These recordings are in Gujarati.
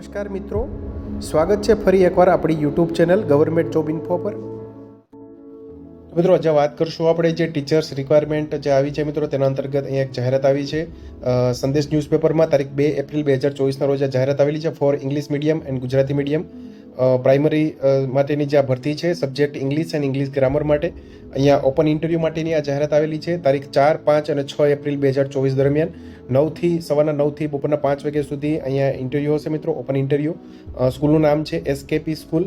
નમસ્કાર મિત્રો. સ્વાગત છે ફરી એકવાર આપણી YouTube channel government job info પર. મિત્રો, આજે વાત કરશું આપણે જે ટીચર્સ રિક્વાયરમેન્ટ જે આવી છે મિત્રો, તેના અંતર્ગત અહીંયા એક જાહેરાત આવી છે. સંદેશ ન્યૂઝપેપરમાં તારીખ બે એપ્રિલ બે હજાર ચોવીસના રોજ જાહેરાત આવેલી છે for English medium and Gujarati medium primary માટેની જે આ ભરતી છે subject English and English grammar માટે. અહીંયા ઓપન ઇન્ટરવ્યૂ માટેની આ જાહેરાત આવેલી છે. તારીખ ચાર, પાંચ અને છ એપ્રિલ બે હજાર ચોવીસ દરમિયાન. નવથી, સવારના નવથી બપોરના પાંચ વાગ્યા સુધી અહીંયા ઇન્ટરવ્યૂ હશે મિત્રો ઓપન ઇન્ટરવ્યૂ સ્કૂલનું નામ છે SKP school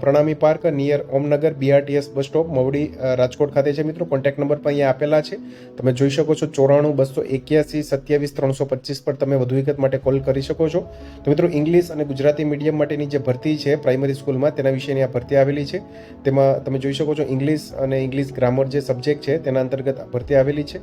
Pranami park near Omnagar BRTS bus stop Mavdi Rajkot ખાતે છે મિત્રો. કોન્ટેક્ટ નંબર પણ અહીંયા આપેલા છે. તમે જોઈ શકો છો ચોરાણું, બસો એક્યાસી, સત્યાવીસ, ત્રણસો પચીસ પર તમે વધુ વિગત માટે કોલ કરી શકો છો. તો મિત્રો ઇંગ્લિશ અને ગુજરાતી મીડિયમ માટેની જે ભરતી છે પ્રાઇમરી સ્કૂલમાં તેના વિશેની આ ભરતી આવેલી છે. તેમાં તમે જોઈ શકો છો ઇંગ્લિશ અને ઇંગ્લિશ ગ્રામર જે સબ્જેક્ટ છે, તેના અંતર્ગત ભરતી આવેલી છે.